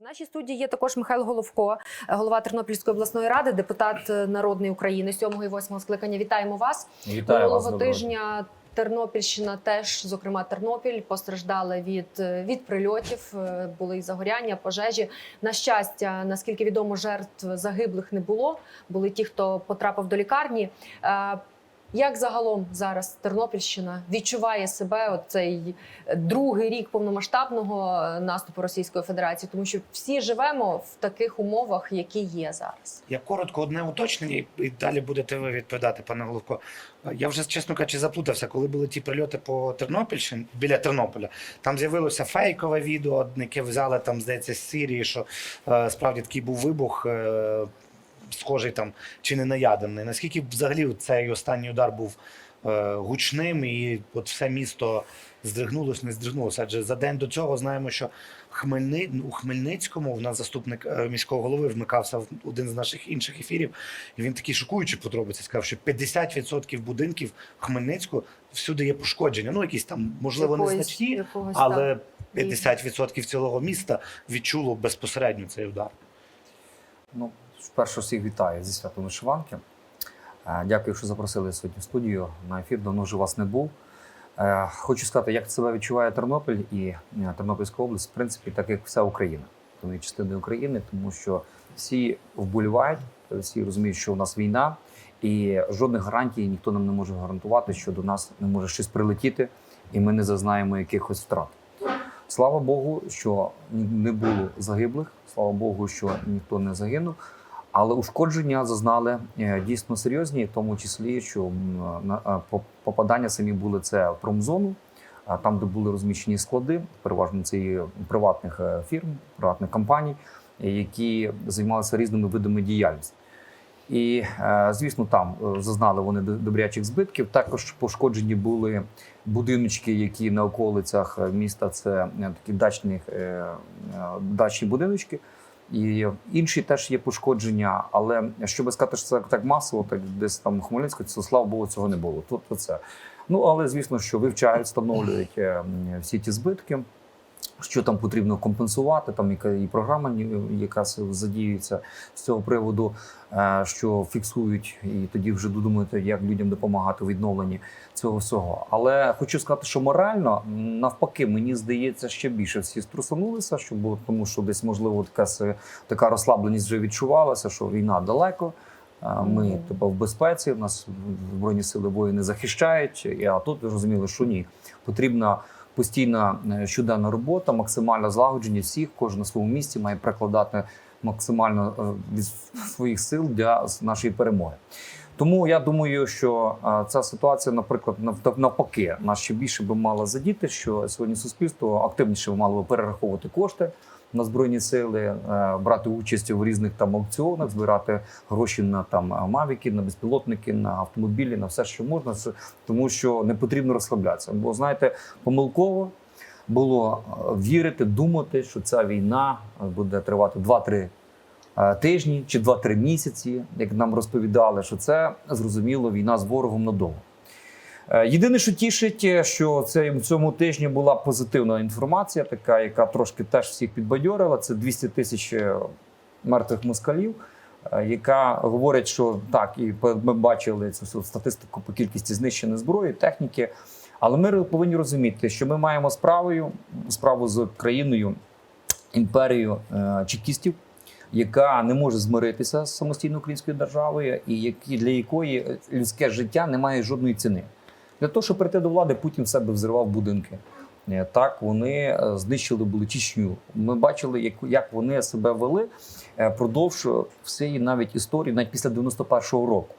В нашій студії є також Михайло Головко, голова Тернопільської обласної ради, депутат е, народний України 7 і 8 скликання. Вітаємо вас. Вітаю. Минулого доброго тижня Тернопільщина теж, зокрема Тернопіль, постраждали від, е, від прильотів. е, Були і загоряння, пожежі. На щастя, наскільки відомо, жертв загиблих не було. Були ті, хто потрапив до лікарні. Е, Як загалом зараз Тернопільщина відчуває себе оцей другий рік повномасштабного е, наступу Російської Федерації, тому що всі живемо в таких умовах, які є зараз. Я коротко одне уточнення, і- далі будете ви відповідати, пане Головко. Я вже, чесно кажучи, заплутався, коли були ті прильоти по Тернопільщині, біля Тернополя. Там з'явилося фейкове відео, яке взяли там, здається, з Сирії, що е, справді такий був вибух. Схожий там чи не на ядерний. Наскільки взагалі цей останній удар був е, гучним, і от все місто здригнулось, не здригнулося. Адже за день до цього знаємо, що Хмельни... у Хмельницькому в нас заступник е, міського голови вмикався в один з наших інших ефірів. І він такі шокуючі подробиці сказав, що 50% будинків в Хмельницьку всюди є пошкодження. Ну, якісь там, можливо, Якоїсь- незначні, якогось, але так, 50% цілого міста відчуло безпосередньо цей удар. Ну, вперше всіх вітаю зі святом вишиванки. Е, Дякую, що запросили сьогодні в студію на ефір. Давно вже вас не був. Е, Хочу сказати, як себе відчуває Тернопіль і е, Тернопільська область, в принципі, так як вся Україна. Тому є частиною України, тому що всі вболівають, всі розуміють, що у нас війна, і жодних гарантій ніхто нам не може гарантувати, що до нас не може щось прилетіти, і ми не зазнаємо якихось втрат. Слава Богу, що не було загиблих. Слава Богу, що ніхто не загинув. Але ушкодження зазнали е, дійсно серйозні, в тому числі, що по- попадання самі були це в промзону, а там, де були розміщені склади, переважно це і приватних е, фірм, приватних компаній, е, які займалися різними видами діяльності. І, е, звісно, там е, зазнали вони до- добрячих збитків. Також пошкоджені були будиночки, які на околицях е, міста це е, такі дачні, е, е, дачні будиночки. І інші теж є пошкодження, але щоб сказати, що це так масово, так десь там Хмельницько то слава Богу, цього не було. Тут то це. Ну але звісно, що вивчають, встановлюють е, всі ті збитки, що там потрібно компенсувати. Там яка і програма якась задіюється з цього приводу, е, що фіксують, і тоді вже думають, як людям допомагати у відновленні цього всього. Але хочу сказати, що морально навпаки, мені здається, ще більше всі струсанулися, що було тому, що десь можливо така така розслабленість вже відчувалася, що війна далеко. Ми типу, в безпеці, у нас збройні сили воїни захищають. А тут зрозуміли, що ні. Потрібна постійна е, щоденна робота, максимальна злагодження всіх, кожен на своєму місці має прикладати максимально е, від своїх сил для нашої перемоги. Тому я думаю, що е, ця ситуація, наприклад, нав- навпаки, нас ще більше би мала задіти, що сьогодні суспільство активніше мало би перераховувати кошти на збройні сили, е, брати участь у різних там аукціонах, збирати гроші на там мавіки, на безпілотники, на автомобілі, на все, що можна, тому що не потрібно розслаблятися. Бо знаєте, помилково було е, вірити, думати, що ця війна е, буде тривати 2-3 е, тижні чи 2-3 місяці, як нам розповідали, що це зрозуміло війна з ворогом надовго. Е, Єдине, що тішить, е, що це цьому тижні була позитивна інформація, така, яка трошки теж всіх підбадьорила. Це 200 тисяч е, мертвих москалів, яка говорить, що так, і ми бачили цю статистику по кількості знищеної зброї, техніки. Але ми повинні розуміти, що ми маємо справою справу з країною, імперією чекістів, яка не може змиритися з самостійною українською державою, і які, для якої людське життя не має жодної ціни. Для того, щоб прийти до влади, Путін в себе взривав будинки. Е, Так, вони е, знищили були Чечню. Ми бачили, як, вони себе вели е, продовж всієї навіть історії, навіть після 91-го року.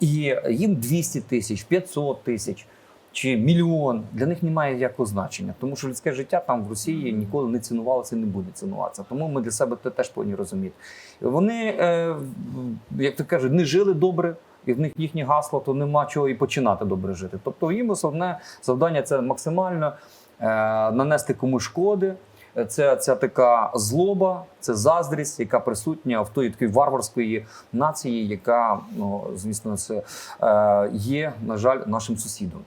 І їм 200 тисяч, 500 тисяч чи мільйон для них немає ніякого значення, тому що людське життя там в Росії ніколи не цінувалося і не буде цінуватися. Тому ми для себе це теж повинні розуміти. Вони, як то кажуть, не жили добре. І в них їхнє гасло, то нема чого і починати добре жити. Тобто їм основне завдання це максимально е, нанести комусь шкоди. Це ця така злоба, це заздрість, яка присутня в тої такої варварської нації, яка ну звісно, це е, є на жаль нашим сусідом.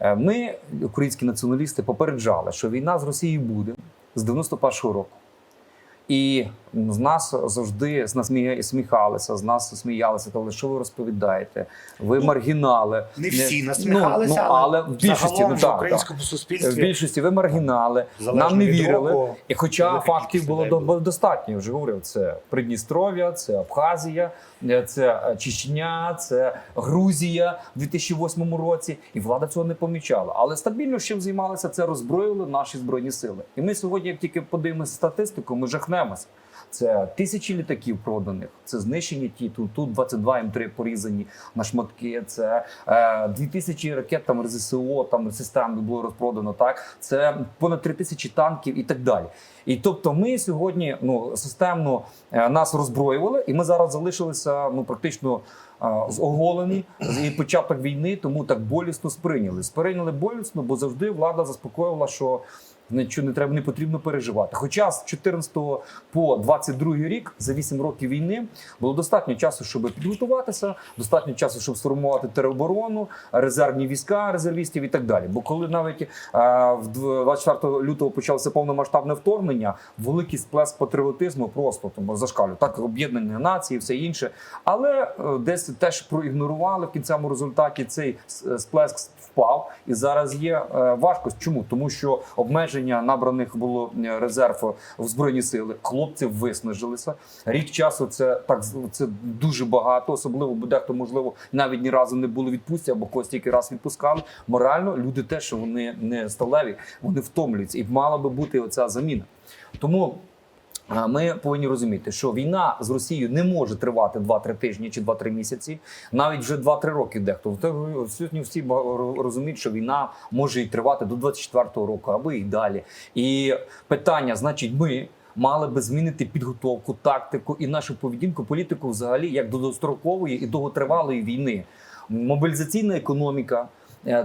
Е, Ми, українські націоналісти, попереджали, що війна з Росією буде з 91-го року. І з нас завжди з нас сміхалися, з нас сміялися. Казали, що ви розповідаєте? Ви маргінали. Не всі Ну, насміхалися, ну, але в більшості ну, в українському так. суспільстві В більшості ви маргінали, Залежно нам не вірили. року, І хоча фактів було до- було. достатньо, я вже говорив, це Придністров'я, це Абхазія, це е, Чечня, це Грузія в 2008 році, і влада цього не помічала. Але стабільно чим займалися, це роззброїли наші збройні сили. І ми сьогодні, як тільки подивимося статистику, ми жахнемося. Це тисячі літаків проданих, це знищені ті тут, тут 22 М3 порізані на шматки. Це е, 2000 ракет там РЗСО, там систем було розпродано. Так це понад 3000 танків і так далі. І тобто, ми сьогодні ну системно е, нас роззброювали, і ми зараз залишилися ну практично е, оголені і початок війни, тому так болісно сприйняли. Сприйняли болісно, бо завжди влада заспокоювала, що нічого не треба, не потрібно переживати. Хоча з 14 по 22 рік, за 8 років війни, було достатньо часу, щоб підготуватися, достатньо часу, щоб сформувати тероборону, резервні війська резервістів і так далі. Бо коли навіть е, в 24 лютого почалося повномасштабне вторгнення, великий сплеск патріотизму просто тому зашкалю. Так, об'єднання нації, все інше. Але е, десь теж проігнорували в кінцевому результаті цей сплеск впав, і зараз є е, важкость. Чому? Тому що обмеження набраних було е, резерв в збройні сили. Хлопці виснажилися. Рік часу це так це дуже багато, особливо бо дехто, можливо, навіть ні разу не були відпустці або когось тільки раз відпускали. Морально люди теж вони не сталеві, вони втомлюються, і мала би бути оця заміна. Тому. Ми повинні розуміти, що війна з Росією не може тривати 2-3 тижні чи 2-3 місяці, навіть вже 2-3 роки. Дехто Те, сьогодні всі розуміють, що війна може і тривати до 24-го року або і далі. І питання, значить, ми. Мали би змінити підготовку, тактику і нашу поведінку, політику взагалі як до дострокової і довготривалої війни. Мобілізаційна економіка,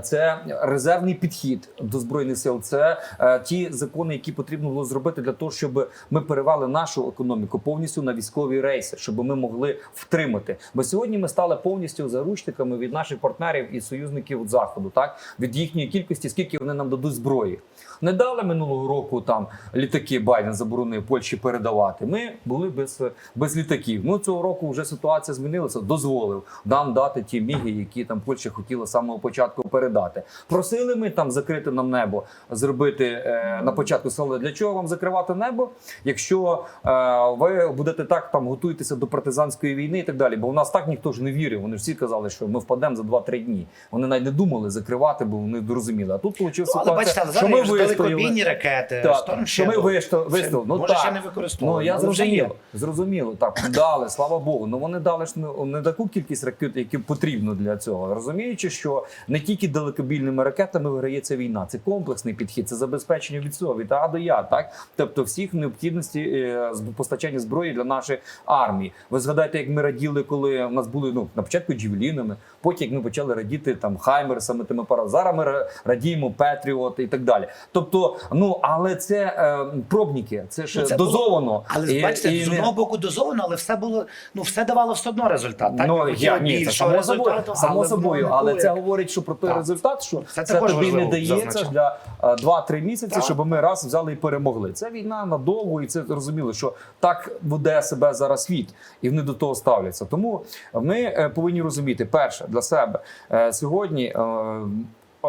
це резервний підхід до збройних сил. Це е, ті закони, які потрібно було зробити для того, щоб ми перевели нашу економіку повністю на військові рейси, щоб ми могли втримати. Бо сьогодні ми стали повністю заручниками від наших партнерів і союзників від заходу, так від їхньої кількості, скільки вони нам дадуть зброї. Не дали минулого року там літаки Байден заборонив Польщі передавати. Ми були без, без літаків. Ну цього року вже ситуація змінилася. Дозволив нам дати ті міги, які там Польща хотіла з самого початку передати. Просили ми там закрити нам небо, зробити е, на початку сказали, для чого вам закривати небо, якщо е, ви будете так там готуєтеся до партизанської війни і так далі. Бо в нас так ніхто ж не вірив. Вони всі казали, що ми впадемо за 2-3 дні. Вони навіть не думали закривати, бо вони зрозуміли. А тут вийшла Ну, ситуація, бачите, що ми вистояли. ракети, Так, що ми вистояли. Ну, може так. ще не використовуємо. Ну я є. зрозуміло, зрозуміло. Так дали, слава Богу. Ну вони дали ж не, не таку кількість ракет, які потрібно для цього. Розуміючи, що не тільки далекобільними ракетами виграється війна, це комплексний підхід, це забезпечення від всього, від А до Я, так тобто всіх необхідності е, з- постачання зброї для нашої армії. Ви згадайте, як ми раділи, коли у нас були ну на початку джевелінами, потім як ми почали радіти там хаймерсами, тими пара. Зараз ми радіємо Петріот і так далі. Тобто, ну але це е, пробники, це ж Ну, це було- дозовано. Але І- бачите, і з одного боку дозовано, але все було ну все давало все одно результат. Так Ну, я, ні, це само собою, само собою, але це говорить, що про той Так. результат, що Це це, також важливо, не дається для е, 2-3 місяці, Так. щоб ми раз взяли і перемогли. Це війна надовго, і це зрозуміло, що так веде себе зараз світ, і вони до того ставляться. Тому ми е, повинні розуміти, перше для себе е, сьогодні.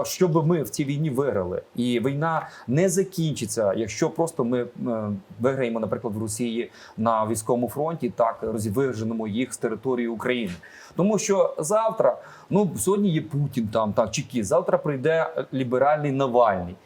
Щоб ми в цій війні виграли, і війна не закінчиться, якщо просто ми е, виграємо, наприклад, в Росії на військовому фронті, так розвиженемо їх з території України. Тому що завтра, ну сьогодні є Путін там, так чи завтра прийде ліберальний Навальний.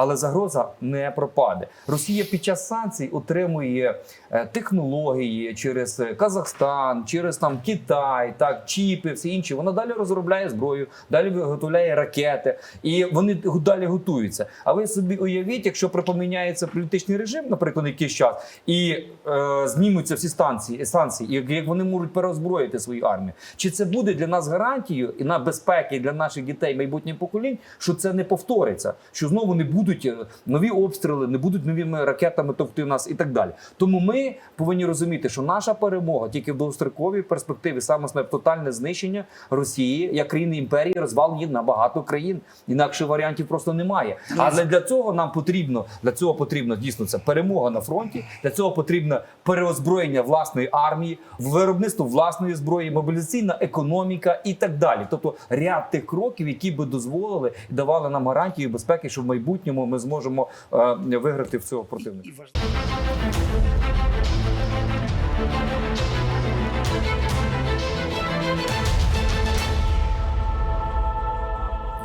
Але загроза не пропаде. Росія під час санкцій отримує е, технології через е, Казахстан, через там Китай, так чіпи, всі інші. Вона далі розробляє зброю, далі виготовляє ракети, і вони далі готуються. А ви собі уявіть, якщо припоміняється політичний режим, наприклад, якийсь час, і е, знімуться всі станції, станції, і як- як вони можуть переозброїти свою армію. Чи це буде для нас гарантією і на безпеки для наших дітей, майбутніх поколінь, що це не повториться, що знову не будуть будуть е, нові обстріли, не будуть новими ракетами товкти нас і так далі. Тому ми повинні розуміти, що наша перемога тільки в довгостроковій перспективі саме тотальне знищення Росії як країни імперії, розвал її на багато країн. Інакше варіантів просто немає. Але для цього нам потрібно для цього потрібно дійсно це перемога на фронті. Для цього потрібно переозброєння власної армії, виробництво власної зброї, мобілізаційна економіка і так далі. Тобто ряд тих кроків, які би дозволили і давали нам гарантію безпеки, що в майбутньому ми зможемо е, виграти в цього противника.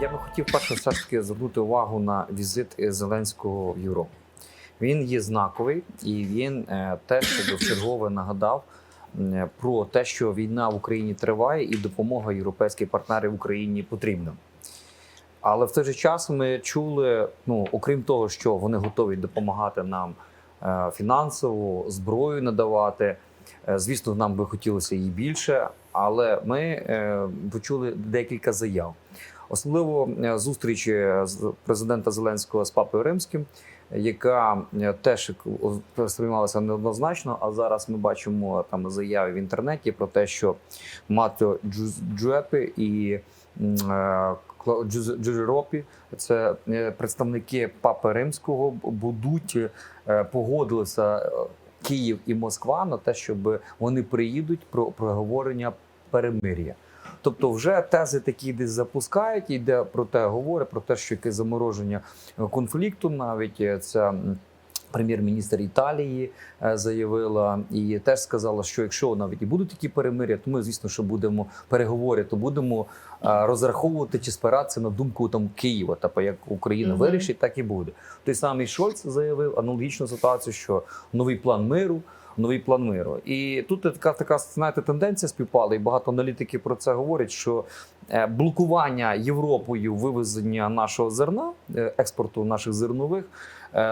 Я би хотів перше все ж таки звернути увагу на візит Зеленського в Європу. Він є знаковий і він е, теж чергове нагадав е, про те, що війна в Україні триває, і допомога європейських партнерів Україні потрібна. Але в той же час ми чули, ну окрім того, що вони готові допомагати нам е, фінансово, зброю надавати. Е, Звісно, нам би хотілося її більше, але ми е, почули декілька заяв. Особливо зустріч президента Зеленського з папою Римським, яка теж сприймалася неоднозначно. А зараз ми бачимо там заяви в інтернеті про те, що Мато Джуз- Джуепи і м, Кла- Джуз- Джузеропі, це е, представники папи Римського, будуть е, погодилися е, Київ і Москва на те, щоб вони приїдуть про проговорення перемир'я. Тобто, вже тези такі десь запускають, йде про те, говорить про те, що яке замороження конфлікту, навіть це. Прем'єр-міністр Італії е, заявила і теж сказала, що якщо навіть і будуть такі перемир'я, то ми, звісно, що будемо переговори, то будемо е, розраховувати чи спиратися на думку там Києва. Тобто, як Україна вирішить, так і буде. Той самий Шольц заявив аналогічну ситуацію, що новий план миру. Новий план миру, і тут така така знаєте, тенденція співпала, і багато аналітиків про це говорять. Що е, блокування Європою вивезення нашого зерна, експорту наших зернових,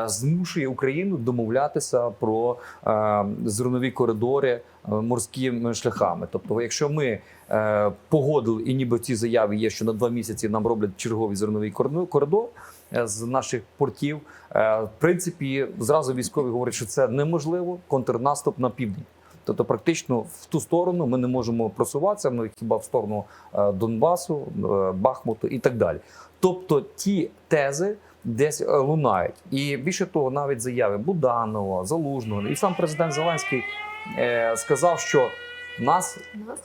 змушує Україну домовлятися про е, зернові коридори е, морськими шляхами. Тобто, якщо ми е, погодили, і ніби в цій заяві є, що на два місяці нам роблять черговий зерновий коридор- е, з наших портів. Е, В принципі, зразу військові говорять, що це неможливо контрнаступ на південь. Тобто, практично в ту сторону ми не можемо просуватися. Ми хіба в сторону е, Донбасу, е, Бахмуту і так далі. Тобто, ті тези десь е, лунають, і більше того, навіть заяви Буданова, Залужного. І сам президент Зеленський е, сказав, що нас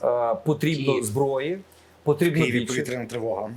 е, потрібно зброї, потрібно Києві більше. повітряна тривога.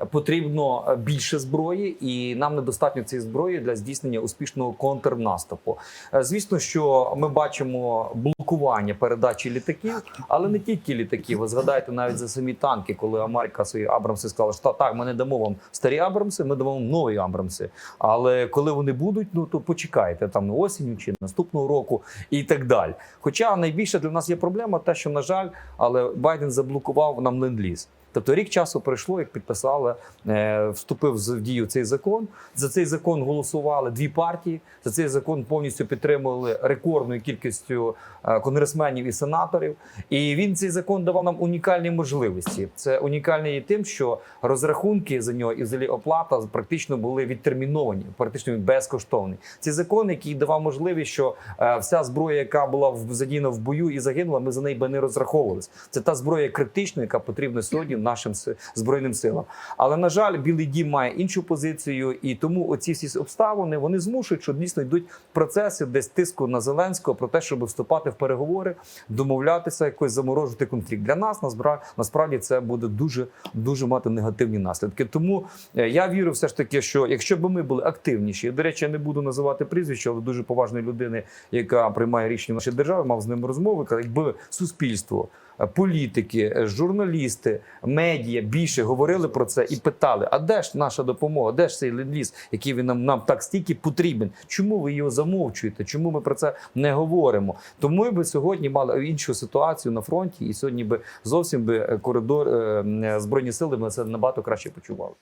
Е, Потрібно е, більше зброї, і нам недостатньо цієї зброї для здійснення успішного контрнаступу. Е, Звісно, що ми бачимо блокування передачі літаків, але не тільки літаків. Ви згадайте навіть за самі танки, коли Америка свої Абрамси сказала, що «Та, так, ми не дамо вам старі Абрамси, ми дамо вам нові Абрамси. Але коли вони будуть, ну то почекайте там осінню чи наступного року і так далі. Хоча найбільше для нас є проблема, те, що на жаль, але Байден заблокував нам ленд-ліз. Тобто рік часу пройшло, як підписали, е, вступив в дію цей закон. За цей закон голосували дві партії. За цей закон повністю підтримували рекордною кількістю е, конгресменів і сенаторів. І він цей закон давав нам унікальні можливості. Це унікальний і тим, що розрахунки за нього і взагалі оплата практично були відтерміновані, практично він безкоштовний. Цей закон, який давав можливість, що е, вся зброя, яка була в- задіяна в бою і загинула, ми за неї би не розраховувалися. Це та зброя критична, яка потрібна сьогодні нашим збройним силам. Але на жаль, Білий Дім має іншу позицію, і тому оці всі обставини вони змушують, що дійсно йдуть процеси десь тиску на Зеленського про те, щоб вступати в переговори, домовлятися, якось заморожувати конфлікт. Для нас насправді, це буде дуже дуже мати негативні наслідки. Тому е, я вірю, все ж таки, що якщо б ми були активніші, до речі, я не буду називати прізвище, але дуже поважної людини, яка приймає рішення в нашій державі, мав з ним розмови, якби суспільство. Політики, журналісти, медіа більше говорили про це і питали: а де ж наша допомога? Де ж цей ленд-ліз, який він нам, нам так стільки потрібен? Чому ви його замовчуєте? Чому ми про це не говоримо? Тому ми би сьогодні мали іншу ситуацію на фронті, і сьогодні би зовсім би коридор е, збройні сили ми це набагато краще почували.